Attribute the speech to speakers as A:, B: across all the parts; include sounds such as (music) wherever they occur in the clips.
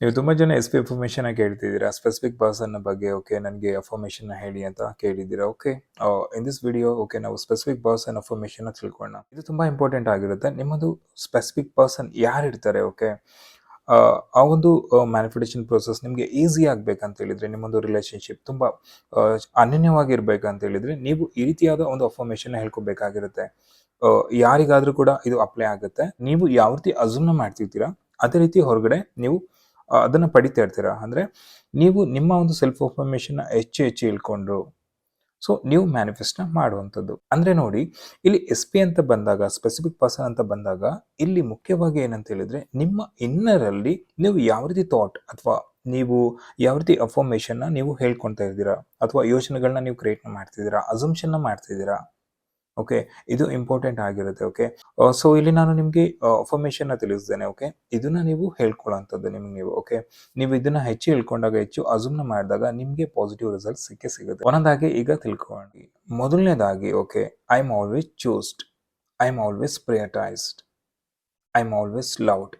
A: ನೀವು ತುಂಬ ಜನ ಎಸ್ ಪಿ ಅಫರ್ಮೇಷನ್ ಕೇಳ್ತಿದ್ದೀರಾ. ಸ್ಪೆಸಿಫಿಕ್ ಪರ್ಸನ್ ಬಗ್ಗೆ ಓಕೆ ನನಗೆ ಅಫರ್ಮೇಷನ್ ಹೇಳಿ ಅಂತ ಕೇಳಿದ್ದೀರಾ. Okay in this video okay ನಾವು ಸ್ಪೆಸಿಫಿಕ್ ಪರ್ಸನ್ ಅಫರ್ಮೇಷನ್ ತಿಳ್ಕೊಳ್ಳೋಣ ಇದು ತುಂಬ ಇಂಪಾರ್ಟೆಂಟ್ ಆಗಿರುತ್ತೆ. ನಿಮ್ಮದು ಸ್ಪೆಸಿಫಿಕ್ ಪರ್ಸನ್ ಯಾರು ಇರ್ತಾರೆ ಓಕೆ ಆ ಒಂದು ಮ್ಯಾನಿಫಿಟೇಷನ್ ಪ್ರೋಸೆಸ್ ನಿಮಗೆ ಈಸಿ ಆಗಬೇಕಂತ ಹೇಳಿದ್ರೆ, ನಿಮ್ಮೊಂದು ರಿಲೇಷನ್ಶಿಪ್ ತುಂಬ ಅನನ್ಯವಾಗಿರ್ಬೇಕಂತ ಹೇಳಿದ್ರೆ, ನೀವು ಈ ರೀತಿಯಾದ ಒಂದು ಅಫರ್ಮೇಷನ್ ಹೇಳ್ಕೊಬೇಕಾಗಿರುತ್ತೆ. ಯಾರಿಗಾದರೂ ಯಾರಿಗಾದ್ರೂ ಕೂಡ ಇದು ಅಪ್ಲೈ ಆಗುತ್ತೆ. ನೀವು ಯಾವ ರೀತಿ ಅಸೂಮ್ನ ಮಾಡ್ತಿರ್ತೀರಾ, ಅದೇ ರೀತಿ ಹೊರಗಡೆ ನೀವು ಅದನ್ನ ಪಡಿತಾ ಇರ್ತೀರಾ? ಅಂದರೆ ನೀವು ನಿಮ್ಮ ಒಂದು ಸೆಲ್ಫ್ ಇನ್ಫಾರ್ಮೇಶನ್ನ ಹೆಚ್ಚು ಹೆಚ್ಚು ಇಳ್ಕೊಂಡ್ರು ಸೊ ನೀವು ಮ್ಯಾನಿಫೆಸ್ಟ್ನ ಮಾಡುವಂಥದ್ದು. ಅಂದರೆ ನೋಡಿ, ಇಲ್ಲಿ ಎಸ್ ಪಿ ಅಂತ ಬಂದಾಗ ಸ್ಪೆಸಿಫಿಕ್ ಪರ್ಸನ್ ಅಂತ ಬಂದಾಗ, ಇಲ್ಲಿ ಮುಖ್ಯವಾಗಿ ಏನಂತ ಹೇಳಿದ್ರೆ, ನಿಮ್ಮ ಇನ್ನರಲ್ಲಿ ನೀವು ಯಾವ ರೀತಿ ಥಾಟ್ ಅಥವಾ ನೀವು ಯಾವ ರೀತಿ ಅಫರ್ಮೇಷನ್ನ ನೀವು ಹೇಳ್ಕೊತಾ ಇದ್ದೀರಾ? ಅಥವಾ ಯೋಚನೆಗಳನ್ನ ನೀವು ಕ್ರಿಯೇಟ್ ಮಾಡ್ತಿದ್ದೀರಾ? ಅಸಂಪ್ಷನ್ನ ಮಾಡ್ತಿದ್ದೀರಾ? ಓಕೆ ಇದು ಇಂಪಾರ್ಟೆಂಟ್ ಆಗಿರುತ್ತೆ ಓಕೆ ಸೊ ಇಲ್ಲಿ ನಾನು ನಿಮಗೆ ಅಫರ್ಮೇಷನ್ನ ತಿಳಿಸಿದ್ದೇನೆ ಓಕೆ ಇದನ್ನ ನೀವು ಹೇಳ್ಕೊಳ್ಳೋಂಥದ್ದು ನಿಮ್ಗೆ ನೀವು ಓಕೆ ನೀವು ಇದನ್ನ ಹೆಚ್ಚು ಹೇಳ್ಕೊಂಡಾಗ, ಹೆಚ್ಚು ಅಸುಮ್ನ ಮಾಡಿದಾಗ ನಿಮಗೆ ಪಾಸಿಟಿವ್ ರಿಸಲ್ಟ್ ಸಿಕ್ಕೇ ಸಿಗುತ್ತೆ. ಒಂದಾಗಿ ಈಗ ತಿಳ್ಕೊಳ್ಳಿ. ಮೊದಲನೇದಾಗಿ okay I am always chosen I am always prioritised I am always loved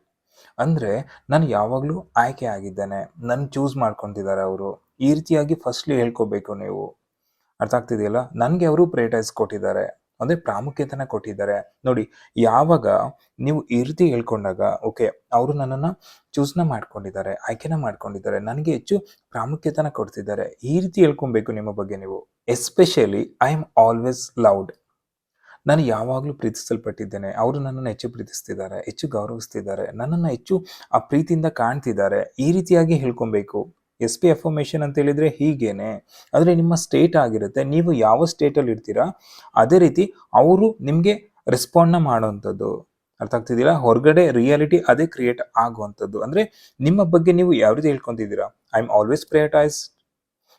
A: ಅಂದರೆ, ನಾನು ಯಾವಾಗಲೂ ಆಯ್ಕೆ ಆಗಿದ್ದೇನೆ. ನನ್ನ ಚೂಸ್ ಮಾಡ್ಕೊತಿದ್ದಾರೆ ಅವರು. ಈ ರೀತಿಯಾಗಿ ಫಸ್ಟ್ಲಿ ಹೇಳ್ಕೋಬೇಕು ನೀವು. ಅರ್ಥ ಆಗ್ತಿದೆಯಲ್ಲ? ನನಗೆ ಅವರು ಪ್ರೇಟೈಸ್ ಕೊಟ್ಟಿದ್ದಾರೆ. ಅಂದರೆ ಪ್ರಾಮುಖ್ಯತೆನ ಕೊಟ್ಟಿದ್ದಾರೆ. ನೋಡಿ, ಯಾವಾಗ ನೀವು ಈ ರೀತಿ ಹೇಳ್ಕೊಂಡಾಗ ಓಕೆ ಅವರು ನನ್ನನ್ನು ಚೂಸ್ನ ಮಾಡ್ಕೊಂಡಿದ್ದಾರೆ, ಆಯ್ಕೆನ ಮಾಡ್ಕೊಂಡಿದ್ದಾರೆ, ನನಗೆ ಹೆಚ್ಚು ಪ್ರಾಮುಖ್ಯತೆನ ಕೊಡ್ತಿದ್ದಾರೆ. ಈ ರೀತಿ ಹೇಳ್ಕೊಬೇಕು ನಿಮ್ಮ ಬಗ್ಗೆ ನೀವು. Especially I am always loved ನಾನು ಯಾವಾಗಲೂ ಪ್ರೀತಿಸಲ್ಪಟ್ಟಿದ್ದೇನೆ. ಅವರು ನನ್ನನ್ನು ಹೆಚ್ಚು ಪ್ರೀತಿಸ್ತಿದ್ದಾರೆ, ಹೆಚ್ಚು ಗೌರವಿಸ್ತಿದ್ದಾರೆ, ನನ್ನನ್ನು ಹೆಚ್ಚು ಆ ಪ್ರೀತಿಯಿಂದ ಕಾಣ್ತಿದ್ದಾರೆ. ಈ ರೀತಿಯಾಗಿ ಹೇಳ್ಕೊಬೇಕು. ಎಸ್ ಪಿ ಅಫರ್ಮೇಷನ್ ಅಂತ ಹೇಳಿದ್ರೆ ಹೀಗೇನೆ. ಆದರೆ ನಿಮ್ಮ ಸ್ಟೇಟ್ ಆಗಿರುತ್ತೆ. ನೀವು ಯಾವ ಸ್ಟೇಟಲ್ಲಿ ಇರ್ತೀರಾ? ಅದೇ ರೀತಿ ಅವರು ನಿಮಗೆ ರೆಸ್ಪಾಂಡ್ನ ಮಾಡೋವಂಥದ್ದು. ಅರ್ಥ ಆಗ್ತಿದ್ದೀರಾ ಹೊರಗಡೆ ರಿಯಾಲಿಟಿ ಅದೇ ಕ್ರಿಯೇಟ್ ಆಗುವಂಥದ್ದು. ಅಂದರೆ ನಿಮ್ಮ ಬಗ್ಗೆ ನೀವು ಯಾವ ರೀತಿ ಹೇಳ್ಕೊತಿದ್ದೀರಾ? I am always prioritise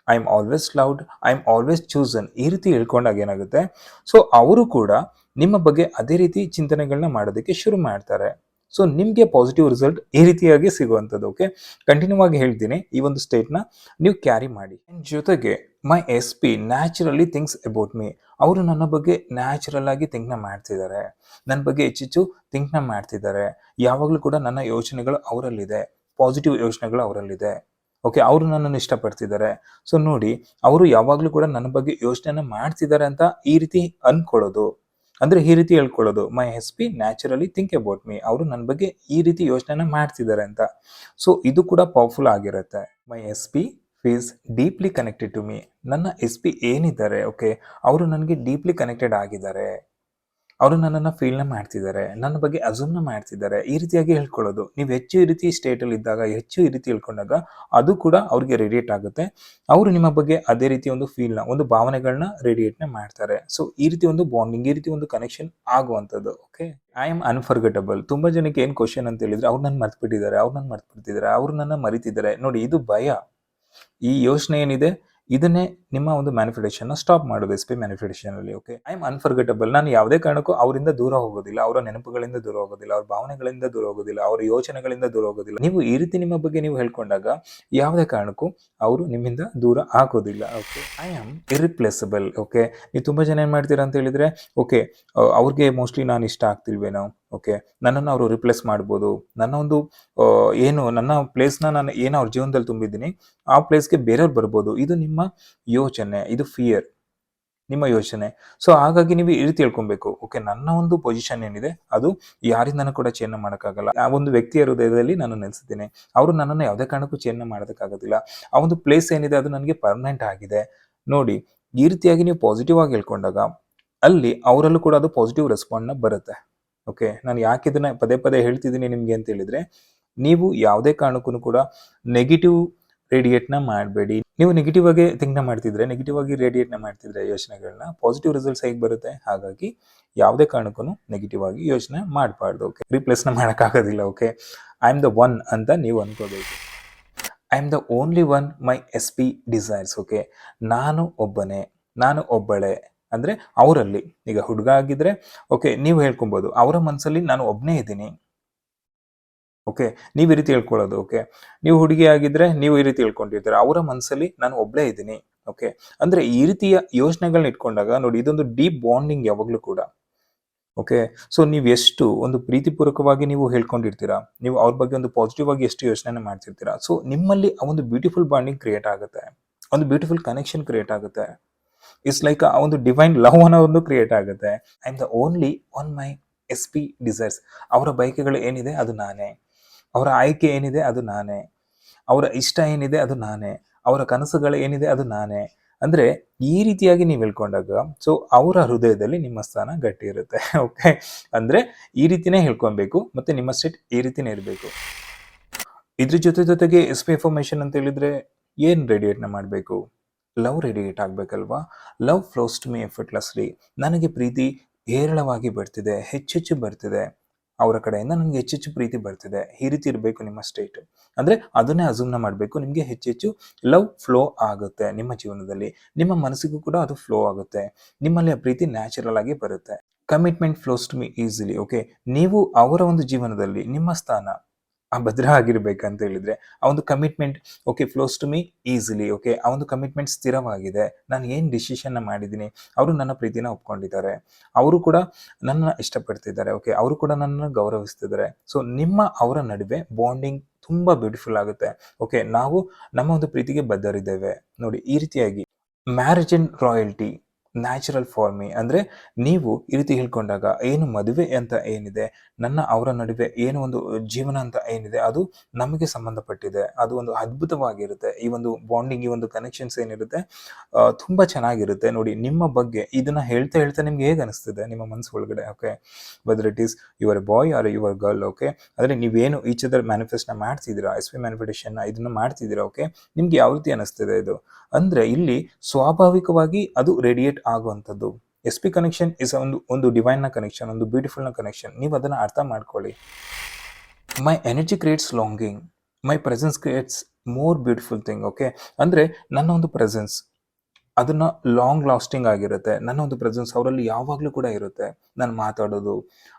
A: I am always loved I am always chosen ಈ ರೀತಿ ಹೇಳ್ಕೊಂಡಾಗ ಏನಾಗುತ್ತೆ? ಸೊ ಅವರು ಕೂಡ ನಿಮ್ಮ ಬಗ್ಗೆ ಅದೇ ರೀತಿ ಚಿಂತನೆಗಳನ್ನ ಮಾಡೋದಕ್ಕೆ ಶುರು ಮಾಡ್ತಾರೆ. ಸೊ ನಿಮಗೆ ಪಾಸಿಟಿವ್ ರಿಸಲ್ಟ್ ಈ ರೀತಿಯಾಗಿ ಸಿಗುವಂಥದ್ದು ಓಕೆ ಕಂಟಿನ್ಯೂ ಆಗಿ ಹೇಳ್ತೀನಿ ಈ ಒಂದು ಸ್ಟೇಟ್ನ ನೀವು ಕ್ಯಾರಿ ಮಾಡಿ. ಜೊತೆಗೆ my S P naturally thinks about me ಅವರು ನನ್ನ ಬಗ್ಗೆ ನ್ಯಾಚುರಲ್ ಆಗಿ ಥಿಂಕ್ನ ಮಾಡ್ತಿದ್ದಾರೆ. ನನ್ನ ಬಗ್ಗೆ ಹೆಚ್ಚೆಚ್ಚು ಥಿಂಕ್ನ ಮಾಡ್ತಿದ್ದಾರೆ. ಯಾವಾಗಲೂ ಕೂಡ ನನ್ನ ಯೋಚನೆಗಳು ಅವರಲ್ಲಿದೆ. ಪಾಸಿಟಿವ್ ಯೋಚನೆಗಳು ಅವರಲ್ಲಿದೆ. ಓಕೆ ಅವರು ನನ್ನನ್ನು ಇಷ್ಟಪಡ್ತಿದ್ದಾರೆ. ಸೊ ನೋಡಿ, ಅವರು ಯಾವಾಗಲೂ ಕೂಡ ನನ್ನ ಬಗ್ಗೆ ಯೋಚನೆನ ಮಾಡ್ತಿದ್ದಾರೆ ಅಂತ ಈ ರೀತಿ ಅನ್ಕೊಳ್ಳೋದು. ಅಂದ್ರೆ ಈ ರೀತಿ ಹೇಳ್ಕೊಳ್ಳೋದು my S P naturally think about me ಅವರು ನನ್ನ ಬಗ್ಗೆ ಈ ರೀತಿ ಯೋಚನೆನ ಮಾಡ್ತಿದ್ದಾರೆ ಅಂತ. ಸೊ ಇದು ಕೂಡ ಪವರ್ಫುಲ್ ಆಗಿರುತ್ತೆ. My S P feels deeply connected to me ನನ್ನ ಎಸ್ ಪಿ ಏನಿದ್ದಾರೆ ಓಕೆ ಅವರು ನನಗೆ ಡೀಪ್ಲಿ ಕನೆಕ್ಟೆಡ್ ಆಗಿದ್ದಾರೆ. ಅವರು ನನ್ನನ್ನು ಫೀಲ್ನ ಮಾಡ್ತಿದ್ದಾರೆ, ನನ್ನ ಬಗ್ಗೆ ಅಸೂಮ್ನ ಮಾಡ್ತಿದ್ದಾರೆ, ಈ ರೀತಿಯಾಗಿ ಹೇಳ್ಕೊಳ್ಳೋದು. ನೀವು ಹೆಚ್ಚು ಈ ರೀತಿ ಸ್ಟೇಟಲ್ಲಿ ಇದ್ದಾಗ, ಹೆಚ್ಚು ಈ ರೀತಿ ಹೇಳ್ಕೊಂಡಾಗ ಅದು ಕೂಡ ಅವ್ರಿಗೆ ರೇಡಿಯೇಟ್ ಆಗುತ್ತೆ. ಅವರು ನಿಮ್ಮ ಬಗ್ಗೆ ಅದೇ ರೀತಿ ಒಂದು ಫೀಲ್ನ ಒಂದು ಭಾವನೆಗಳನ್ನ ರೇಡಿಯೇಟ್ನ ಮಾಡ್ತಾರೆ. ಸೊ ಈ ರೀತಿ ಒಂದು ಬಾಂಡಿಂಗ್ ಈ ರೀತಿ ಒಂದು ಕನೆಕ್ಷನ್ ಆಗುವಂಥದ್ದು ಓಕೆ ಐ ಆಮ್ ಅನ್ಫರ್ಗೆಟಬಲ್ ತುಂಬಾ ಜನಕ್ಕೆ ಏನು ಕ್ವಶನ್ ಅಂತ ಹೇಳಿದ್ರೆ, ಅವ್ರು ನನ್ನ ಮರ್ತ್ಬಿಟ್ಟಿದ್ದಾರೆ, ಅವ್ರು ನನ್ನ ಮರ್ತ್ಬಿಡ್ತಿದ್ದಾರೆ, ಅವ್ರು ನನ್ನ ಮರಿತಿದ್ದಾರೆ. ನೋಡಿ, ಇದು ಭಯ. ಈ ಯೋಚನೆ ಏನಿದೆ? ಇದನ್ನೇ ನಿಮ್ಮ ಒಂದು ಮ್ಯಾನಿಫೆಸ್ಟೇಷನ್ ಸ್ಟಾಪ್ ಮಾಡೋದು ಎಸ್ ಪಿ ಅಲ್ಲಿ ಓಕೆ ಐ ಆಮ್ ಅನ್ಫರ್ಗೆಟಬಲ್ ನಾನು ಯಾವುದೇ ಕಾರಣಕ್ಕೂ ಅವರಿಂದ ದೂರ ಹೋಗೋದಿಲ್ಲ, ಅವರ ನೆನಪುಗಳಿಂದ ದೂರ ಹೋಗೋದಿಲ್ಲ, ಅವ್ರ ಭಾವನೆಗಳಿಂದ ದೂರ ಹೋಗೋದಿಲ್ಲ, ಅವರ ಯೋಚನೆಗಳಿಂದ ದೂರ ಹೋಗೋದಿಲ್ಲ. ನೀವು ಈ ರೀತಿ ನಿಮ್ಮ ಬಗ್ಗೆ ನೀವು ಹೇಳ್ಕೊಂಡಾಗ ಯಾವುದೇ ಕಾರಣಕ್ಕೂ ಅವರು ನಿಮ್ಮಿಂದ ದೂರ ಆಗೋದಿಲ್ಲ okay I am irreplaceable okay ನೀವು ತುಂಬ ಜನ ಏನು ಮಾಡ್ತೀರಾ ಅಂತ ಹೇಳಿದ್ರೆ ಓಕೆ ಅವ್ರಿಗೆ ಮೋಸ್ಟ್ಲಿ ನಾನು ಇಷ್ಟ ಆಗ್ತಿಲ್ವೇನೋ? ಓಕೆ ನನ್ನನ್ನು ಅವರು ರಿಪ್ಲೇಸ್ ಮಾಡ್ಬೋದು. ನನ್ನ ಒಂದು ಏನು, ನನ್ನ ಪ್ಲೇಸ್ನ ನಾನು ಏನು ಅವ್ರ ಜೀವನದಲ್ಲಿ ತುಂಬಿದ್ದೀನಿ. ಆ ಪ್ಲೇಸ್ಗೆ ಬೇರೆಯವ್ರು ಬರ್ಬೋದು. ಇದು ನಿಮ್ಮ ಯೋಚನೆ, ಇದು ಫಿಯರ್ ನಿಮ್ಮ ಯೋಚನೆ. ಸೊ ಹಾಗಾಗಿ ನೀವು ಈ ರೀತಿ ಹೇಳ್ಕೊಬೇಕು. ಓಕೆ ನನ್ನ ಒಂದು ಪೊಸಿಷನ್ ಏನಿದೆ, ಅದು ಯಾರಿಂದನೂ ಕೂಡ ಚೇಂಜ್ ಮಾಡೋಕ್ಕಾಗಲ್ಲ. ಆ ಒಂದು ವ್ಯಕ್ತಿಯ ಹೃದಯದಲ್ಲಿ ನಾನು ನೆಲೆಸಿದ್ದೀನಿ. ಅವರು ನನ್ನನ್ನು ಯಾವುದೇ ಕಾರಣಕ್ಕೂ ಚೇಂಜ್ ಮಾಡೋದಕ್ಕಾಗೋದಿಲ್ಲ. ಆ ಒಂದು ಪ್ಲೇಸ್ ಏನಿದೆ, ಅದು ನನಗೆ ಪರ್ಮನೆಂಟ್ ಆಗಿದೆ. ನೋಡಿ, ಈ ರೀತಿಯಾಗಿ ನೀವು ಪಾಸಿಟಿವ್ ಆಗಿ ಹೇಳ್ಕೊಂಡಾಗ, ಅಲ್ಲಿ ಅವರಲ್ಲೂ ಕೂಡ ಅದು ಪಾಸಿಟಿವ್ ರೆಸ್ಪಾಂಡ್ನ ಬರುತ್ತೆ. ಓಕೆ ನಾನು ಯಾಕೆ ಇದನ್ನ ಪದೇ ಪದೇ ಹೇಳ್ತಿದ್ದೀನಿ ನಿಮಗೆ ಅಂತ ಹೇಳಿದ್ರೆ, ನೀವು ಯಾವುದೇ ಕಾರಣಕ್ಕೂ ಕೂಡ ನೆಗೆಟಿವ್ ರೇಡಿಯೇಟ್ನ ಮಾಡಬೇಡಿ. ನೀವು ನೆಗೆಟಿವ್ ಆಗಿ ಥಿಂಕ್ನ ಮಾಡ್ತಿದ್ರೆ ನೆಗೆಟಿವ್ ಆಗಿ ರೇಡಿಯೇಟ್ನ ಮಾಡ್ತಿದ್ರೆ ಯೋಚನೆಗಳನ್ನ ಪಾಸಿಟಿವ್ ರಿಸಲ್ಟ್ಸ್ ಹೇಗೆ ಬರುತ್ತೆ? ಹಾಗಾಗಿ ಯಾವುದೇ ಕಾರಣಕ್ಕೂ ನೆಗೆಟಿವ್ ಆಗಿ ಯೋಚನೆ ಮಾಡಬಾರ್ದು ಓಕೆ ರಿಪ್ಲೇಸ್ನ ಮಾಡೋಕ್ಕಾಗೋದಿಲ್ಲ okay I am the one ಅಂತ ನೀವು ಅನ್ಕೋಬೇಕು. I am the only one my S P desires okay ನಾನು ಒಬ್ಬನೇ, ನಾನು ಒಬ್ಬಳೆ. ಅಂದರೆ ಅವರಲ್ಲಿ. ಈಗ ಹುಡುಗ ಆಗಿದ್ರೆ ಓಕೆ, ನೀವು ಹೇಳ್ಕೊಬೋದು, ಅವರ ಮನಸ್ಸಲ್ಲಿ ನಾನು ಒಬ್ಬನೇ ಇದ್ದೀನಿ. ಓಕೆ, ನೀವು ಈ ರೀತಿ ಹೇಳ್ಕೊಳ್ಳೋದು, ಓಕೆ. ನೀವು ಹುಡುಗಿ ಆಗಿದ್ರೆ ನೀವು ಈ ರೀತಿ ಹೇಳ್ಕೊಂಡಿರ್ತೀರ, ಅವರ ಮನಸ್ಸಲ್ಲಿ ನಾನು ಒಬ್ಬಳೇ ಇದ್ದೀನಿ, ಓಕೆ. ಅಂದ್ರೆ ಈ ರೀತಿಯ ಯೋಚನೆಗಳನ್ನ ಇಟ್ಕೊಂಡಾಗ ನೋಡಿ, ಇದೊಂದು ಡೀಪ್ ಬಾಂಡಿಂಗ್ ಯಾವಾಗಲೂ ಕೂಡ, ಓಕೆ. ಸೊ, ನೀವು ಎಷ್ಟು ಒಂದು ಪ್ರೀತಿಪೂರ್ವಕವಾಗಿ ನೀವು ಹೇಳ್ಕೊಂಡಿರ್ತೀರ, ನೀವು ಅವ್ರ ಬಗ್ಗೆ ಒಂದು ಪಾಸಿಟಿವ್ ಆಗಿ ಎಷ್ಟು ಯೋಚನೆ ಮಾಡ್ತಿರ್ತೀರಾ, ಸೊ, ನಿಮ್ಮಲ್ಲಿ ಆ ಒಂದು ಬ್ಯೂಟಿಫುಲ್ ಬಾಂಡಿಂಗ್ ಕ್ರಿಯೇಟ್ ಆಗುತ್ತೆ. ಒಂದು ಬ್ಯೂಟಿಫುಲ್ ಕನೆಕ್ಷನ್ ಕ್ರಿಯೇಟ್ ಆಗುತ್ತೆ. ಇಟ್ಸ್ ಲೈಕ್ ಆ ಒಂದು ಡಿವೈನ್ ಲವ್ ಅನ್ನೋ ಒಂದು ಕ್ರಿಯೇಟ್ ಆಗುತ್ತೆ. I am the only one my S P desires ಅವರ ಬಯಕೆಗಳು ಏನಿದೆ ಅದು ನಾನೇ. ಅವರ ಆಯ್ಕೆ ಏನಿದೆ ಅದು ನಾನೇ. ಅವರ ಇಷ್ಟ ಏನಿದೆ ಅದು ನಾನೇ. ಅವರ ಕನಸುಗಳು ಏನಿದೆ ಅದು ನಾನೇ. ಅಂದ್ರೆ ಈ ರೀತಿಯಾಗಿ ನೀವು ಹೇಳ್ಕೊಂಡಾಗ ಸೊ ಅವರ ಹೃದಯದಲ್ಲಿ ನಿಮ್ಮ ಸ್ಥಾನ ಗಟ್ಟಿ ಇರುತ್ತೆ. (laughs) ಓಕೆ ಅಂದ್ರೆ ಈ ರೀತಿನೇ ಹೇಳ್ಕೊಬೇಕು ಮತ್ತೆ ನಿಮ್ಮ ಸೆಟ್ ಈ ರೀತಿನೇ ಇರಬೇಕು. ಇದ್ರ ಜೊತೆ ಜೊತೆಗೆ ಎಸ್ ಪಿ ಇನ್ಫಾರ್ಮೇಶನ್ ಅಂತ ಹೇಳಿದ್ರೆ ಏನು ರೇಡಿಯೇಟ್ನ ಮಾಡಬೇಕು? Love radiate ಆಗಬೇಕಲ್ವಾ? Love flows to me effortlessly ನನಗೆ ಪ್ರೀತಿ ಹೇರಳವಾಗಿ ಬರ್ತಿದೆ, ಹೆಚ್ಚೆಚ್ಚು ಬರ್ತಿದೆ. ಅವರ ಕಡೆಯಿಂದ ನನಗೆ ಹೆಚ್ಚೆಚ್ಚು ಪ್ರೀತಿ ಬರ್ತಿದೆ. ಈ ರೀತಿ ಇರಬೇಕು ನಿಮ್ಮ ಸ್ಟೇಟ್ ಅಂದರೆ ಅದನ್ನೇ ಅಸೂಮ್ನ ಮಾಡಬೇಕು. ನಿಮಗೆ ಹೆಚ್ಚೆಚ್ಚು ಲವ್ ಫ್ಲೋ ಆಗುತ್ತೆ ನಿಮ್ಮ ಜೀವನದಲ್ಲಿ. ನಿಮ್ಮ ಮನಸ್ಸಿಗೂ ಕೂಡ ಅದು ಫ್ಲೋ ಆಗುತ್ತೆ. ನಿಮ್ಮಲ್ಲಿ ಆ ಪ್ರೀತಿ ನ್ಯಾಚುರಲ್ ಆಗಿ ಬರುತ್ತೆ. Commitment flows to me easily okay ನೀವು ಅವರ ಒಂದು ಜೀವನದಲ್ಲಿ ನಿಮ್ಮ ಸ್ಥಾನ. ಆ ಭದ್ರ ಆಗಿರ್ಬೇಕಂತ ಹೇಳಿದ್ರೆ, ಆ ಒಂದು commitment okay flows to me easily okay ಆ ಒಂದು ಕಮಿಟ್ಮೆಂಟ್ ಸ್ಥಿರವಾಗಿದೆ. ನಾನು ಏನು ಡಿಸಿಷನ್ನ ಮಾಡಿದ್ದೀನಿ? ಅವರು ನನ್ನ ಪ್ರೀತಿನ ಒಪ್ಕೊಂಡಿದ್ದಾರೆ. ಅವರು ಕೂಡ ನನ್ನ ಇಷ್ಟಪಡ್ತಿದ್ದಾರೆ ಓಕೆ ಅವರು ಕೂಡ ನನ್ನನ್ನು ಗೌರವಿಸ್ತಿದ್ದಾರೆ. ಸೊ ನಿಮ್ಮ ಅವರ ನಡುವೆ ಬಾಂಡಿಂಗ್ ತುಂಬಾ ಬ್ಯೂಟಿಫುಲ್ ಆಗುತ್ತೆ ಓಕೆ ನಾವು ನಮ್ಮ ಒಂದು ಪ್ರೀತಿಗೆ ಬದ್ಧರಿದ್ದೇವೆ. ನೋಡಿ, ಈ ರೀತಿಯಾಗಿ marriage and royalty natural for me. ಅಂದರೆ ನೀವು ಈ ರೀತಿ ಹೇಳ್ಕೊಂಡಾಗ ಏನು ಮದುವೆ ಅಂತ ಏನಿದೆ, ನನ್ನ ಅವರ ನಡುವೆ ಏನು ಒಂದು ಜೀವನ ಅಂತ ಏನಿದೆ, ಅದು ನಮಗೆ ಸಂಬಂಧಪಟ್ಟಿದೆ. ಅದು ಒಂದು ಅದ್ಭುತವಾಗಿರುತ್ತೆ. ಈ ಒಂದು ಬಾಂಡಿಂಗ್ ಈ ಒಂದು ಕನೆಕ್ಷನ್ಸ್ ಏನಿರುತ್ತೆ ತುಂಬ ಚೆನ್ನಾಗಿರುತ್ತೆ. ನೋಡಿ, ನಿಮ್ಮ ಬಗ್ಗೆ ಇದನ್ನ ಹೇಳ್ತಾ ಹೇಳ್ತಾ ನಿಮ್ಗೆ ಹೇಗೆ ಅನಿಸ್ತಿದೆ ನಿಮ್ಮ ಮನಸ್ಸು ಒಳಗಡೆ okay whether it is your boy or your girl okay ಆದರೆ ನೀವೇನು ಈಚ್ ಅದರ್ ಮ್ಯಾನಿಫೆಸ್ಟ್ನ ಮಾಡ್ತಿದ್ದೀರಾ? ಎಸ್ ವಿ ಮ್ಯಾನಿಫೆಸ್ಟೇಷನ್ನ ಇದನ್ನ ಮಾಡ್ತಿದ್ದೀರಾ ಓಕೆ ನಿಮ್ಗೆ ಯಾವ ರೀತಿ ಅನಿಸ್ತಿದೆ ಇದು? ಅಂದ್ರೆ ಇಲ್ಲಿ ಸ್ವಾಭಾವಿಕವಾಗಿ ಅದು ರೇಡಿಯೇಟ್ ಆಗುವಂಥದ್ದು. ಎಸ್ ಪಿ ಕನೆಕ್ಷನ್ ಇಸ್ ಒಂದು ಒಂದು ಡಿವೈನ್ನ ಕನೆಕ್ಷನ್ ಒಂದು ಬ್ಯೂಟಿಫುಲ್ನ ಕನೆಕ್ಷನ್ ನೀವು ಅದನ್ನು ಅರ್ಥ ಮಾಡ್ಕೊಳ್ಳಿ. My energy creates longing my presence creates more beautiful thing okay ಅಂದರೆ ನನ್ನ ಒಂದು ಪ್ರೆಸೆನ್ಸ್ ಅದನ್ನು ಲಾಂಗ್ ಲಾಸ್ಟಿಂಗ್ ಆಗಿರುತ್ತೆ. ನನ್ನ ಒಂದು ಪ್ರೆಸೆನ್ಸ್ ಅವರಲ್ಲಿ ಯಾವಾಗಲೂ ಕೂಡ ಇರುತ್ತೆ. ನಾನು ಮಾತಾಡೋದು,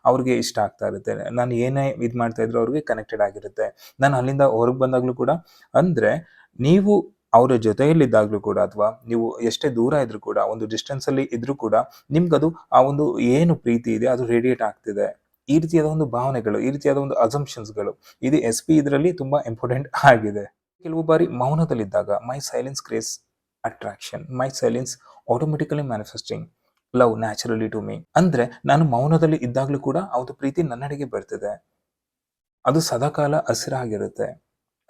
A: ಅವ್ರಿಗೆ ಇಷ್ಟ ಆಗ್ತಾ ಇರುತ್ತೆ. ನಾನು ಏನೇ ಇದು ಮಾಡ್ತಾ ಇದ್ರು ಅವ್ರಿಗೆ ಕನೆಕ್ಟೆಡ್ ಆಗಿರುತ್ತೆ. ನಾನು ಅಲ್ಲಿಂದ ಹೊರಗೆ ಬಂದಾಗಲೂ ಕೂಡ, ಅಂದರೆ ನೀವು ಅವರ ಜೊತೆಯಲ್ಲಿದ್ದಾಗಲೂ ಕೂಡ ಅಥವಾ ನೀವು ಎಷ್ಟೇ ದೂರ ಇದ್ರೂ ಕೂಡ, ಒಂದು ಡಿಸ್ಟೆನ್ಸ್ ಅಲ್ಲಿ ಇದ್ರೂ ಕೂಡ ನಿಮ್ಗದು ಆ ಒಂದು ಏನು ಪ್ರೀತಿ ಇದೆ ಅದು ರೇಡಿಯೇಟ್ ಆಗ್ತಿದೆ. ಈ ರೀತಿಯಾದ ಒಂದು ಭಾವನೆಗಳು, ಈ ರೀತಿಯಾದ ಒಂದು ಅಸಂಪ್ಷನ್ಸ್ಗಳು ಇದು ಎಸ್ ಪಿ ಇದರಲ್ಲಿ ತುಂಬಾ ಇಂಪಾರ್ಟೆಂಟ್ ಆಗಿದೆ. ಕೆಲವು ಬಾರಿ ಮೌನದಲ್ಲಿದ್ದಾಗ my silence creates attraction my silence automatically manifesting love naturally to me ಅಂದ್ರೆ ನಾನು ಮೌನದಲ್ಲಿ ಇದ್ದಾಗಲೂ ಕೂಡ ಅವತ್ತು ಪ್ರೀತಿ ನನ್ನಡೆಗೆ ಬರ್ತಿದೆ. ಅದು ಸದಾಕಾಲ ಹಸಿರಾಗಿರುತ್ತೆ.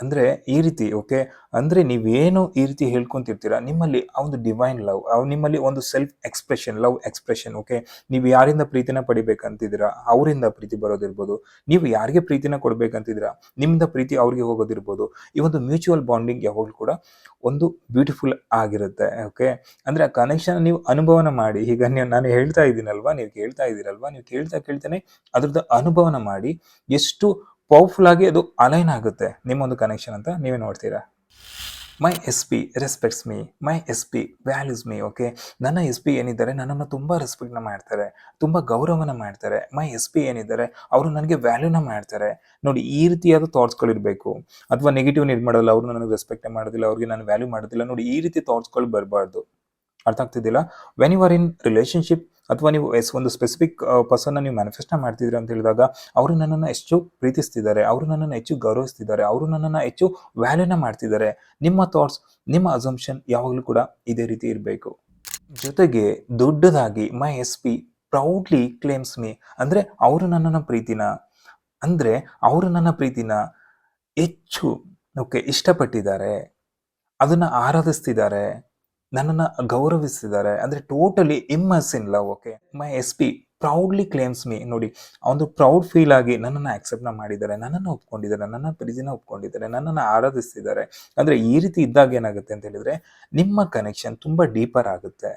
A: ಅಂದ್ರೆ ಈ ರೀತಿ ಓಕೆ ಅಂದರೆ ನೀವೇನು ಈ ರೀತಿ ಹೇಳ್ಕೊತಿರ್ತೀರ? ನಿಮ್ಮಲ್ಲಿ ಆ ಒಂದು ಡಿವೈನ್ ಲವ್ ಅವ್ ನಿಮ್ಮಲ್ಲಿ ಒಂದು self expression love expression okay ನೀವು ಯಾರಿಂದ ಪ್ರೀತಿನ ಪಡಿಬೇಕಂತಿದ್ದೀರಾ? ಅವರಿಂದ ಪ್ರೀತಿ ಬರೋದಿರ್ಬೋದು. ನೀವು ಯಾರಿಗೆ ಪ್ರೀತಿನ ಕೊಡ್ಬೇಕಂತಿದ್ದೀರಾ? ನಿಮ್ಮಿಂದ ಪ್ರೀತಿ ಅವ್ರಿಗೆ ಹೋಗೋದಿರ್ಬೋದು. ಈ ಒಂದು ಮ್ಯೂಚುವಲ್ ಬಾಂಡಿಂಗ್ ಯಾವಾಗಲೂ ಕೂಡ ಒಂದು ಬ್ಯೂಟಿಫುಲ್ ಆಗಿರುತ್ತೆ ಓಕೆ ಅಂದ್ರೆ ಆ ಕನೆಕ್ಷನ್ ನೀವು ಅನುಭವನ ಮಾಡಿ, ಈಗ ನೀವು, ನಾನು ಹೇಳ್ತಾ ಇದ್ದೀನಲ್ವಾ? ನೀವು ಕೇಳ್ತಾ ಇದ್ದೀರಲ್ವಾ? ನೀವು ಕೇಳ್ತಾ ಕೇಳ್ತಾನೆ ಅದ್ರದ್ದು ಅನುಭವನ ಮಾಡಿ ಎಷ್ಟು ಪವರ್ಫುಲ್ ಆಗಿ ಅದು ಅಲೈನ್ ಆಗುತ್ತೆ. ನಿಮ್ಮೊಂದು ಕನೆಕ್ಷನ್ ಅಂತ ನೀವೇ ನೋಡ್ತೀರಾ? My S P respects me my S P values me okay ನನ್ನ ಎಸ್ ಪಿ ಏನಿದ್ದಾರೆ, ನನ್ನನ್ನು ತುಂಬ ರೆಸ್ಪೆಕ್ಟ್ನ ಮಾಡ್ತಾರೆ. ತುಂಬ ಗೌರವನ ಮಾಡ್ತಾರೆ. ಮೈ ಎಸ್ ಪಿ ಏನಿದ್ದಾರೆ, ಅವರು ನನಗೆ ವ್ಯಾಲ್ಯೂನ ಮಾಡ್ತಾರೆ. ನೋಡಿ, ಈ ರೀತಿಯಾದ ಥಾಟ್ಸ್ಗಳಿರಬೇಕು ಅಥವಾ ನೆಗೆಟಿವ್ ಮಾಡೋಲ್ಲ, ಅವರು ನನಗೆ ರೆಸ್ಪೆಕ್ಟ್ ಮಾಡೋದಿಲ್ಲ, ಅವ್ರಿಗೆ ನಾನು ವ್ಯಾಲ್ಯೂ ಮಾಡೋದಿಲ್ಲ. ನೋಡಿ, ಈ ರೀತಿ ಥಾಟ್ಸ್ಗಳು ಬರಬಾರ್ದು. ಅರ್ಥ ಆಗ್ತಿದ್ದಿಲ್ಲ? When you are in relationship ಅಥವಾ ನೀವು ಎಸ್ ಒಂದು ಸ್ಪೆಸಿಫಿಕ್ ಪರ್ಸನ್ನ ನೀವು ಮ್ಯಾನಿಫೆಸ್ಟೋ ಮಾಡ್ತಿದ್ರಿ ಅಂತ ಹೇಳಿದಾಗ, ಅವರು ನನ್ನನ್ನು ಹೆಚ್ಚು ಪ್ರೀತಿಸ್ತಿದ್ದಾರೆ, ಅವರು ನನ್ನನ್ನು ಹೆಚ್ಚು ಗೌರವಿಸ್ತಿದ್ದಾರೆ, ಅವರು ನನ್ನನ್ನು ಹೆಚ್ಚು ವ್ಯಾಲ್ಯೂನ ಮಾಡ್ತಿದ್ದಾರೆ. ನಿಮ್ಮ ಥಾಟ್ಸ್ ನಿಮ್ಮ ಅಸಂಪ್ಷನ್ ಯಾವಾಗಲೂ ಕೂಡ ಇದೇ ರೀತಿ ಇರಬೇಕು. ಜೊತೆಗೆ ದೊಡ್ಡದಾಗಿ my S P proudly claims me ಅಂದರೆ ಅವರು ನನ್ನನ್ನು ಪ್ರೀತಿನ? ಅಂದರೆ ಅವರು ನನ್ನ ಪ್ರೀತಿನ? ಹೆಚ್ಚು ಓಕೆ ಇಷ್ಟಪಟ್ಟಿದ್ದಾರೆ. ಅದನ್ನು ಆರಾಧಿಸ್ತಿದ್ದಾರೆ. ನನ್ನನ್ನು ಗೌರವಿಸ್ತಿದ್ದಾರೆ ಅಂದರೆ totally immerse in love okay my S P proudly claims me ನೋಡಿ ಅವನು ಪ್ರೌಡ್ ಫೀಲ್ ಆಗಿ ನನ್ನನ್ನು ಆಕ್ಸೆಪ್ಟ್ನ ಮಾಡಿದ್ದಾರೆ. ನನ್ನನ್ನು ಒಪ್ಕೊಂಡಿದ್ದಾರೆ. ನನ್ನ ಪ್ರೀತಿನ ಒಪ್ಕೊಂಡಿದ್ದಾರೆ. ನನ್ನನ್ನು ಆರಾಧಿಸ್ತಿದ್ದಾರೆ ಅಂದರೆ ಈ ರೀತಿ ಇದ್ದಾಗ ಏನಾಗುತ್ತೆ ಅಂತ ಹೇಳಿದರೆ, ನಿಮ್ಮ ಕನೆಕ್ಷನ್ ತುಂಬ ಡೀಪರ್ ಆಗುತ್ತೆ.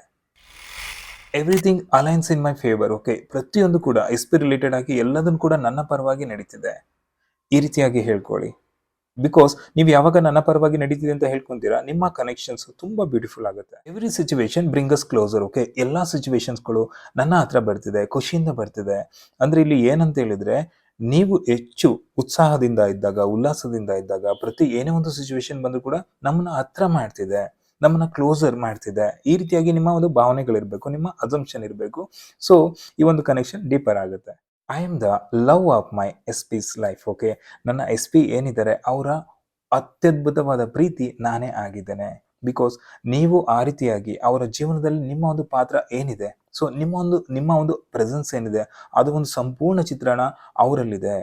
A: Everything aligns in my favour okay ಪ್ರತಿಯೊಂದು ಕೂಡ ಎಸ್ ಪಿ ರಿಲೇಟೆಡ್ ಆಗಿ ಎಲ್ಲದನ್ನು ಕೂಡ ನನ್ನ ಪರವಾಗಿ ನಡೀತಿದೆ. ಈ ರೀತಿಯಾಗಿ ಹೇಳ್ಕೊಳ್ಳಿ. ಬಿಕಾಸ್ ನೀವು ಯಾವಾಗ ನನ್ನ ಪರವಾಗಿ ನಡೀತಿದೆ ಅಂತ ಹೇಳ್ಕೊಂತೀರಾ, ನಿಮ್ಮ ಕನೆಕ್ಷನ್ಸ್ ತುಂಬಾ ಬ್ಯೂಟಿಫುಲ್ ಆಗುತ್ತೆ. Every situation brings closer okay ಎಲ್ಲಾ ಸಿಚುವೇಶನ್ಸ್ಗಳು ನನ್ನ ಹತ್ರ ಬರ್ತಿದೆ, ಖುಷಿಯಿಂದ ಬರ್ತಿದೆ. ಅಂದ್ರೆ ಇಲ್ಲಿ ಏನಂತ ಹೇಳಿದ್ರೆ, ನೀವು ಹೆಚ್ಚು ಉತ್ಸಾಹದಿಂದ ಇದ್ದಾಗ, ಉಲ್ಲಾಸದಿಂದ ಇದ್ದಾಗ, ಪ್ರತಿ ಏನೇ ಒಂದು ಸಿಚುವೇಶನ್ ಬಂದರೂ ಕೂಡ ನಮ್ಮನ್ನ ಹತ್ರ ಮಾಡ್ತಿದೆ, ನಮ್ಮನ್ನ ಕ್ಲೋಸರ್ ಮಾಡ್ತಿದೆ. ಈ ರೀತಿಯಾಗಿ ನಿಮ್ಮ ಒಂದು ಭಾವನೆಗಳಿರಬೇಕು, ನಿಮ್ಮ ಅಸಂಪ್ಷನ್ ಇರಬೇಕು. ಸೊ ಈ ಒಂದು ಕನೆಕ್ಷನ್ ಡೀಪರ್ ಆಗುತ್ತೆ. I am the love of my S P's life okay ನನ್ನ ಎಸ್ ಪಿ ಏನಿದ್ದಾರೆ, ಅವರ ಅತ್ಯದ್ಭುತವಾದ ಪ್ರೀತಿ ನಾನೇ ಆಗಿದ್ದೇನೆ. ಬಿಕಾಸ್ ನೀವು ಆ ರೀತಿಯಾಗಿ ಅವರ ಜೀವನದಲ್ಲಿ ನಿಮ್ಮ ಒಂದು ಪಾತ್ರ ಏನಿದೆ ಸೊ ನಿಮ್ಮ ಒಂದು ನಿಮ್ಮ ಒಂದು ಪ್ರೆಸೆನ್ಸ್ ಏನಿದೆ, ಅದು ಒಂದು ಸಂಪೂರ್ಣ ಚಿತ್ರಣ ಅವರಲ್ಲಿದೆ.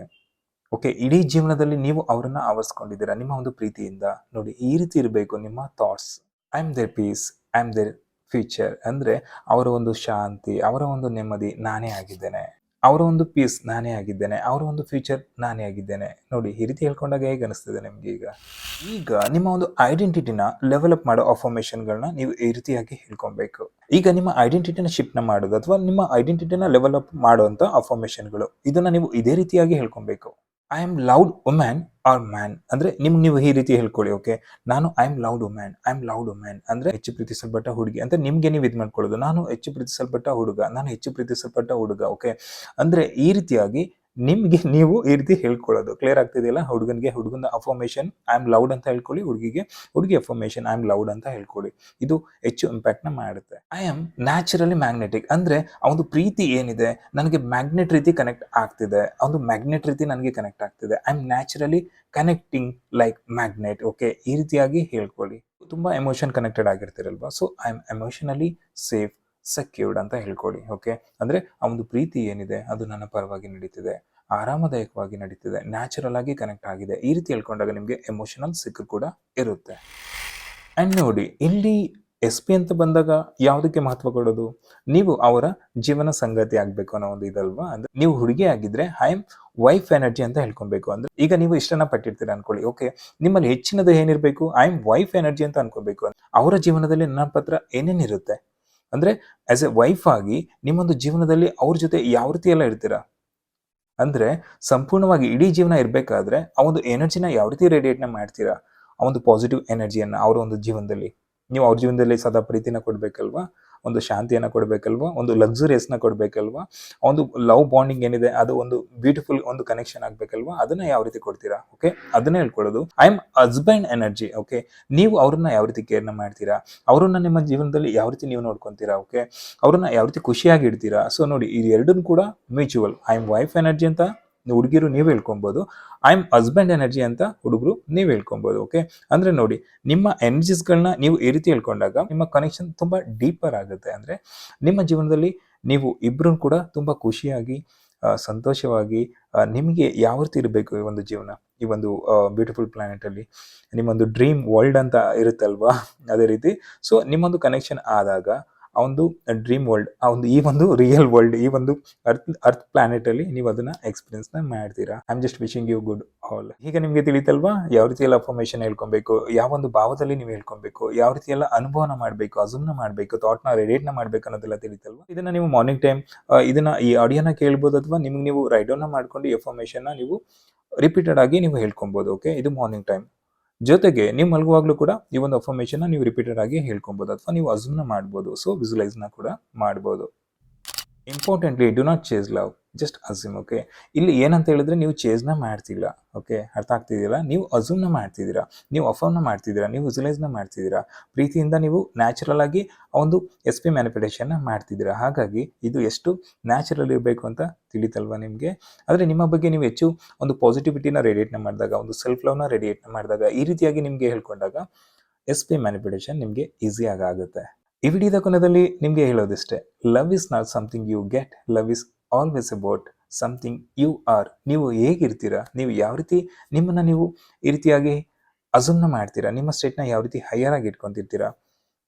A: ಓಕೆ ಇಡೀ ಜೀವನದಲ್ಲಿ ನೀವು ಅವರನ್ನು ಆವರಿಸ್ಕೊಂಡಿದ್ದೀರಾ, ನಿಮ್ಮ ಒಂದು ಪ್ರೀತಿಯಿಂದ. ನೋಡಿ, ಈ ರೀತಿ ಇರಬೇಕು ನಿಮ್ಮ thoughts I am their peace I am their future ಅಂದರೆ ಅವರ ಒಂದು ಶಾಂತಿ, ಅವರ ಒಂದು ನೆಮ್ಮದಿ ನಾನೇ ಆಗಿದ್ದೇನೆ. ಅವರ ಒಂದು ಪೀಸ್ ನಾನೇ ಆಗಿದ್ದೇನೆ, ಅವರ ಒಂದು ಫ್ಯೂಚರ್ ನಾನೇ ಆಗಿದ್ದೇನೆ. ನೋಡಿ, ಈ ರೀತಿ ಹೇಳ್ಕೊಂಡಾಗ ಹೇಗೆ ಅನಿಸ್ತದೆ ನಿಮ್ಗೆ ಈಗ? ಈಗ ನಿಮ್ಮ ಒಂದು ಐಡೆಂಟಿಟಿನ ಡೆವಲಪ್ ಮಾಡೋ ಅಫಾರ್ಮೇಷನ್ಗಳನ್ನ ನೀವು ಈ ರೀತಿಯಾಗಿ ಹೇಳ್ಕೊಬೇಕು. ಈಗ ನಿಮ್ಮ ಐಡೆಂಟಿಟಿನ ಶಿಫ್ಟ್ನ ಮಾಡೋದು ಅಥವಾ ನಿಮ್ಮ ಐಡೆಂಟಿಟಿನ ಲೆವೆಲಪ್ ಮಾಡುವಂಥ ಅಫಾರ್ಮೇಷನ್ಗಳು ಇದನ್ನ ನೀವು ಇದೇ ರೀತಿಯಾಗಿ ಹೇಳ್ಕೊಬೇಕು. I am loved woman or man ಅಂದ್ರೆ ನಿಮ್ಗೆ ನೀವು ಈ ರೀತಿ ಹೇಳ್ಕೊಳ್ಳಿ ಓಕೆ ನಾನು I am loved woman I am loved woman ಅಂದ್ರೆ ಹೆಚ್ಚು ಪ್ರೀತಿಸಲ್ಪಟ್ಟ ಹುಡುಗಿ. ಅಂತ ನಿಮ್ಗೆ ನೀವು ಇದು ಮಾಡ್ಕೊಳ್ಳೋದು, ನಾನು ಹೆಚ್ಚು ಪ್ರೀತಿಸಲ್ಪಟ್ಟ ಹುಡುಗ, ನಾನು ಹೆಚ್ಚು ಪ್ರೀತಿಸಲ್ಪಟ್ಟ ಹುಡುಗ ಓಕೆ ಅಂದ್ರೆ ಈ ರೀತಿಯಾಗಿ ನಿಮ್ಗೆ (laughs) ನೀವು ಈ ರೀತಿ ಹೇಳ್ಕೊಳ್ಳೋದು. ಕ್ಲಿಯರ್ ಆಗ್ತಿದೆಯಲ್ಲ? ಹುಡುಗನಿಗೆ ಹುಡುಗನ ಅಫಾರ್ಮೇಶನ್ ಐ ಆಮ್ ಲೌಡ್ ಅಂತ ಹೇಳ್ಕೊಳ್ಳಿ. ಹುಡುಗಿಗೆ ಹುಡುಗಿ ಅಫಾರ್ಮೇಶನ್ ಐ ಆಮ್ ಲೌಡ್ ಅಂತ ಹೇಳ್ಕೊಳ್ಳಿ. ಇದು ಹೆಚ್ಚು ಇಂಪ್ಯಾಕ್ಟ್ನ ಮಾಡುತ್ತೆ. ಐ ಆಮ್ ನ್ಯಾಚುರಲಿ ಮ್ಯಾಗ್ನೆಟಿಕ್ ಅಂದ್ರೆ ಒಂದು ಪ್ರೀತಿ ಏನಿದೆ? ನನಗೆ ಮ್ಯಾಗ್ನೆಟ್ ರೀತಿ ಕನೆಕ್ಟ್ ಆಗ್ತಿದೆ. ಅವನು ಮ್ಯಾಗ್ನೆಟ್ ರೀತಿ ನನಗೆ ಕನೆಕ್ಟ್ ಆಗ್ತಿದೆ. I am naturally connecting like magnet okay ಈ ರೀತಿಯಾಗಿ ಹೇಳ್ಕೊಳ್ಳಿ. ತುಂಬಾ emotion connected ಆಗಿರ್ತೀರಲ್ವಾ? So I am emotionally safe secured ಅಂತ ಹೇಳ್ಕೊಳ್ಳಿ ಓಕೆ ಅಂದ್ರೆ ಆ ಒಂದು ಪ್ರೀತಿ ಏನಿದೆ, ಅದು ನನ್ನ ಪರವಾಗಿ ನಡೀತಿದೆ, ಆರಾಮದಾಯಕವಾಗಿ ನಡೀತಿದೆ ನ್ಯಾಚುರಲ್ ಆಗಿ ಕನೆಕ್ಟ್ ಆಗಿದೆ. ಈ ರೀತಿ ಹೇಳ್ಕೊಂಡಾಗ ನಿಮಗೆ ಎಮೋಷನಲ್ ಸಿಕ್ಕು ಕೂಡ ಇರುತ್ತೆ. ಅಂಡ್ ನೋಡಿ, ಇಲ್ಲಿ ಎಸ್ ಪಿ ಅಂತ ಬಂದಾಗ ಯಾವುದಕ್ಕೆ ಮಹತ್ವ ಕೊಡೋದು? ನೀವು ಅವರ ಜೀವನ ಸಂಗತಿ ಆಗಬೇಕು ಅನ್ನೋ ಒಂದು ಇದಲ್ವಾ? ಅಂದ್ರೆ ನೀವು ಹುಡುಗಿ ಆಗಿದ್ರೆ ಐ ಆಮ್ ವೈಫ್ ಎನರ್ಜಿ ಅಂತ ಹೇಳ್ಕೊಬೇಕು. ಅಂದ್ರೆ ಈಗ ನೀವು ಇಷ್ಟನ್ನ ಪಟ್ಟಿರ್ತೀರ ಅನ್ಕೊಳ್ಳಿ ಓಕೆ ನಿಮ್ಮಲ್ಲಿ ಹೆಚ್ಚಿನದು ಏನಿರಬೇಕು? ಐ ಆಮ್ ವೈಫ್ ಎನರ್ಜಿ ಅಂತ ಅನ್ಕೋಬೇಕು. ಅವರ ಜೀವನದಲ್ಲಿ ನನ್ನ ಪತ್ರ ಏನೇನಿರುತ್ತೆ? ಅಂದ್ರೆ ಆ್ಯಸ್ ಎ ವೈಫ್ ಆಗಿ ನಿಮ್ಮೊಂದು ಜೀವನದಲ್ಲಿ ಅವ್ರ ಜೊತೆ ಯಾವ ರೀತಿ ಎಲ್ಲ ಇರ್ತೀರಾ? ಅಂದ್ರೆ ಸಂಪೂರ್ಣವಾಗಿ ಇಡೀ ಜೀವನ ಇರಬೇಕಾದ್ರೆ ಆ ಒಂದು ಎನರ್ಜಿನ ಯಾವ ರೀತಿ ರೇಡಿಯೇಟ್ನ ಮಾಡ್ತೀರಾ? ಆ ಒಂದು ಪಾಸಿಟಿವ್ ಎನರ್ಜಿಯನ್ನ ಅವರ ಒಂದು ಜೀವನದಲ್ಲಿ. ನೀವು ಅವ್ರ ಜೀವನದಲ್ಲಿ ಸದಾ ಪ್ರೀತಿನ ಕೊಡ್ಬೇಕಲ್ವಾ? ಒಂದು ಶಾಂತಿಯನ್ನು ಕೊಡಬೇಕಲ್ವಾ? ಒಂದು ಲಕ್ಸುರಿಯಸ್ನ ಕೊಡಬೇಕಲ್ವಾ? ಒಂದು ಲವ್ ಬಾಂಡಿಂಗ್ ಏನಿದೆ, ಅದು ಒಂದು ಬ್ಯೂಟಿಫುಲ್ ಒಂದು ಕನೆಕ್ಷನ್ ಆಗಬೇಕಲ್ವಾ? ಅದನ್ನ ಯಾವ ರೀತಿ ಕೊಡ್ತೀರಾ? ಓಕೆ ಅದನ್ನ ಹೇಳ್ಕೊಳ್ಳೋದು. I am husband energy okay ನೀವು ಅವ್ರನ್ನ ಯಾವ ರೀತಿ ಕೇರ್ನ ಮಾಡ್ತೀರಾ? ಅವ್ರನ್ನ ನಿಮ್ಮ ಜೀವನದಲ್ಲಿ ಯಾವ ರೀತಿ ನೀವು ನೋಡ್ಕೊಂತೀರಾ? ಓಕೆ ಅವ್ರನ್ನ ಯಾವ ರೀತಿ ಖುಷಿಯಾಗಿ ಇಡ್ತೀರಾ? ಸೊ ನೋಡಿ ಇದು ಎರಡನ್ನೂ ಕೂಡ mutual I am wife energy ಅಂತ ಹುಡುಗಿರು ನೀವು ಹೇಳ್ಕೊಬೋದು. ಐ ಆಮ್ ಹಸ್ಬೆಂಡ್ ಎನರ್ಜಿ ಅಂತ ಹುಡುಗರು ನೀವು ಹೇಳ್ಕೊಬೋದು ಓಕೆ ಅಂದ್ರೆ ನೋಡಿ, ನಿಮ್ಮ ಎನರ್ಜಿಸ್ಗಳನ್ನ ನೀವು ಈ ರೀತಿ ಹೇಳ್ಕೊಂಡಾಗ ನಿಮ್ಮ ಕನೆಕ್ಷನ್ ತುಂಬಾ ಡೀಪರ್ ಆಗುತ್ತೆ. ಅಂದ್ರೆ ನಿಮ್ಮ ಜೀವನದಲ್ಲಿ ನೀವು ಇಬ್ಬರು ಕೂಡ ತುಂಬಾ ಖುಷಿಯಾಗಿ ಸಂತೋಷವಾಗಿ ನಿಮಗೆ ಯಾವ ರೀತಿ ಇರಬೇಕು ಈ ಒಂದು ಜೀವನ? ಈ ಒಂದು ಬ್ಯೂಟಿಫುಲ್ ಪ್ಲಾನೆಟ್ ಅಲ್ಲಿ, ನಿಮ್ಮೊಂದು ಡ್ರೀಮ್ ವರ್ಲ್ಡ್ ಅಂತ ಇರುತ್ತಲ್ವಾ? ಅದೇ ರೀತಿ. ಸೊ ನಿಮ್ಮೊಂದು ಕನೆಕ್ಷನ್ ಆದಾಗ ಆ ಒಂದು ಡ್ರೀಮ್ ವರ್ಲ್ಡ್ ಆ ಒಂದು, ಈ ಒಂದು ರಿಯಲ್ ವರ್ಲ್ಡ್ ಈ ಒಂದು ಅರ್ತ್ ಅರ್ತ್ ಪ್ಲಾನೆಟ್ ಅಲ್ಲಿ ನೀವು ಅದನ್ನ ಎಕ್ಸ್ಪೀರಿಯನ್ಸ್ನ ಮಾಡ್ತೀರಾ. I am just wishing you good all ಈಗ ನಿಮ್ಗೆ ತಿಳಿತಲ್ವಾ? ಯಾವ ರೀತಿ ಎಲ್ಲ ಅಫರ್ಮೇಶನ್ ಹೇಳ್ಕೊಬೇಕು? ಯಾವ ಒಂದು ಭಾವದಲ್ಲಿ ನೀವು ಹೇಳ್ಕೊಬೇಕು? ಯಾವ ರೀತಿ ಎಲ್ಲ ಅನುಭವನ ಮಾಡಬೇಕು? ಅಜುಮ್ನ ಮಾಡಬೇಕು? ಥಾಟ್ನ ರೆಡಿಟ್ನ ಮಾಡ್ಬೇಕು ಅನ್ನೋದೆಲ್ಲ ತಿಳಿತಲ್ವಾ? ಇದನ್ನ ನೀವು ಮಾರ್ನಿಂಗ್ ಟೈಮ್ ಇದನ್ನ ಈ ಆಡಿಯೋನ ಕೇಳ್ಬೋದು ಅಥವಾ ನಿಮ್ಗೆ ನೀವು ರೈಟ್ ಡೌನ್ ಮಾಡ್ಕೊಂಡು ಈ ಅಫರ್ಮೇಷನ್ ನೀವು ರಿಪೀಟೆಡ್ ಆಗಿ ನೀವು ಹೇಳ್ಕೊಬೋದು ಓಕೆ ಇದು ಮಾರ್ನಿಂಗ್ ಟೈಮ್ ಜೊತೆಗೆ ನೀವು ಮಲಗುವಾಗಲೂ ಕೂಡ ಈ ಒಂದು ಅಫರ್ಮೇಷನ್ ನೀವು ರಿಪೀಟೆಡ್ ಆಗಿ ಹೇಳ್ಕೊಬೋದು ಅಥವಾ ನೀವು ಅಜುಮ್ನ ಮಾಡ್ಬೋದು. ಸೊ ವಿಸುಲೈಸ್ನ ಕೂಡ ಮಾಡ್ಬೋದು. Importantly do not chase love just assume okay ಇಲ್ಲಿ ಏನಂತ ಹೇಳಿದ್ರೆ ನೀವು ಚೇಸ್ನ ಮಾಡ್ತಿಲ್ಲ ಓಕೆ ಅರ್ಥ ಆಗ್ತಿದ್ದೀರಾ ನೀವು ಅಸ್ಯೂಮ್ನ ಮಾಡ್ತಿದ್ದೀರಾ, ನೀವು ಅಫರ್ನ ಮಾಡ್ತಿದ್ದೀರಾ, ನೀವು ಯುಸಿಲೈಸ್ನ ಮಾಡ್ತಿದ್ದೀರಾ, ಪ್ರೀತಿಯಿಂದ ನೀವು ನ್ಯಾಚುರಲ್ ಆಗಿ ಒಂದು ಎಸ್ ಪಿ ಮ್ಯಾನಿಫಿಟೇಷನ್ನ ಮಾಡ್ತಿದ್ದೀರಾ. ಹಾಗಾಗಿ ಇದು ಎಷ್ಟು ನ್ಯಾಚುರಲ್ ಇರಬೇಕು ಅಂತ ತಿಳಿತಲ್ವಾ ನಿಮಗೆ? ಆದರೆ ನಿಮ್ಮ ಬಗ್ಗೆ ನೀವು ಹೆಚ್ಚು ಒಂದು ಪಾಸಿಟಿವಿಟಿನ ರೇಡಿಯೇಟ್ನ ಮಾಡಿದಾಗ, ಒಂದು ಸೆಲ್ಫ್ ಲವ್ನ ರೇಡಿಯೇಟ್ನ ಮಾಡಿದಾಗ, ಈ ರೀತಿಯಾಗಿ ನಿಮಗೆ ಹೇಳ್ಕೊಂಡಾಗ ಎಸ್ ಪಿ ಮ್ಯಾನಿಫಿಟೇಷನ್ ನಿಮಗೆ ಈಸಿಯಾಗಿ ಆಗುತ್ತೆ. ಈ ವಿಡಿಯೋದ ಕೊನೆಯಲ್ಲಿ ನಿಮಗೆ ಹೇಳೋದಿಷ್ಟೇ love is not something you get love is always about something you are ನೀವು ಹೇಗಿರ್ತೀರಾ, ನೀವು ಯಾವ ರೀತಿ ನಿಮ್ಮನ್ನು ನೀವು ಈ ರೀತಿಯಾಗಿ ಅಜುಮ್ನ ಮಾಡ್ತೀರಾ, ನಿಮ್ಮ ಸ್ಟೇಟ್ನ ಯಾವ ರೀತಿ ಹೈಯರ್ ಆಗಿ ಇಟ್ಕೊಂತಿರ್ತೀರಾ,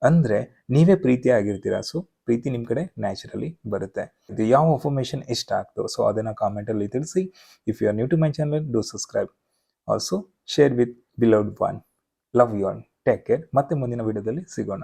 A: ಅಂದರೆ ನೀವೇ ಪ್ರೀತಿ ಆಗಿರ್ತೀರಾ ಸೊ ಪ್ರೀತಿ ನಿಮ್ಮ ಕಡೆ ನ್ಯಾಚುರಲಿ ಬರುತ್ತೆ. ಇದು ಯಾವ ಇನ್ಫಾರ್ಮೇಷನ್ ಇಷ್ಟ ಆಗ್ತೋ ಸೊ ಅದನ್ನು ಕಾಮೆಂಟಲ್ಲಿ ತಿಳಿಸಿ. If you are new to my channel do subscribe also share with beloved one love you and take care ಮತ್ತೆ ಮುಂದಿನ ವಿಡಿಯೋದಲ್ಲಿ ಸಿಗೋಣ.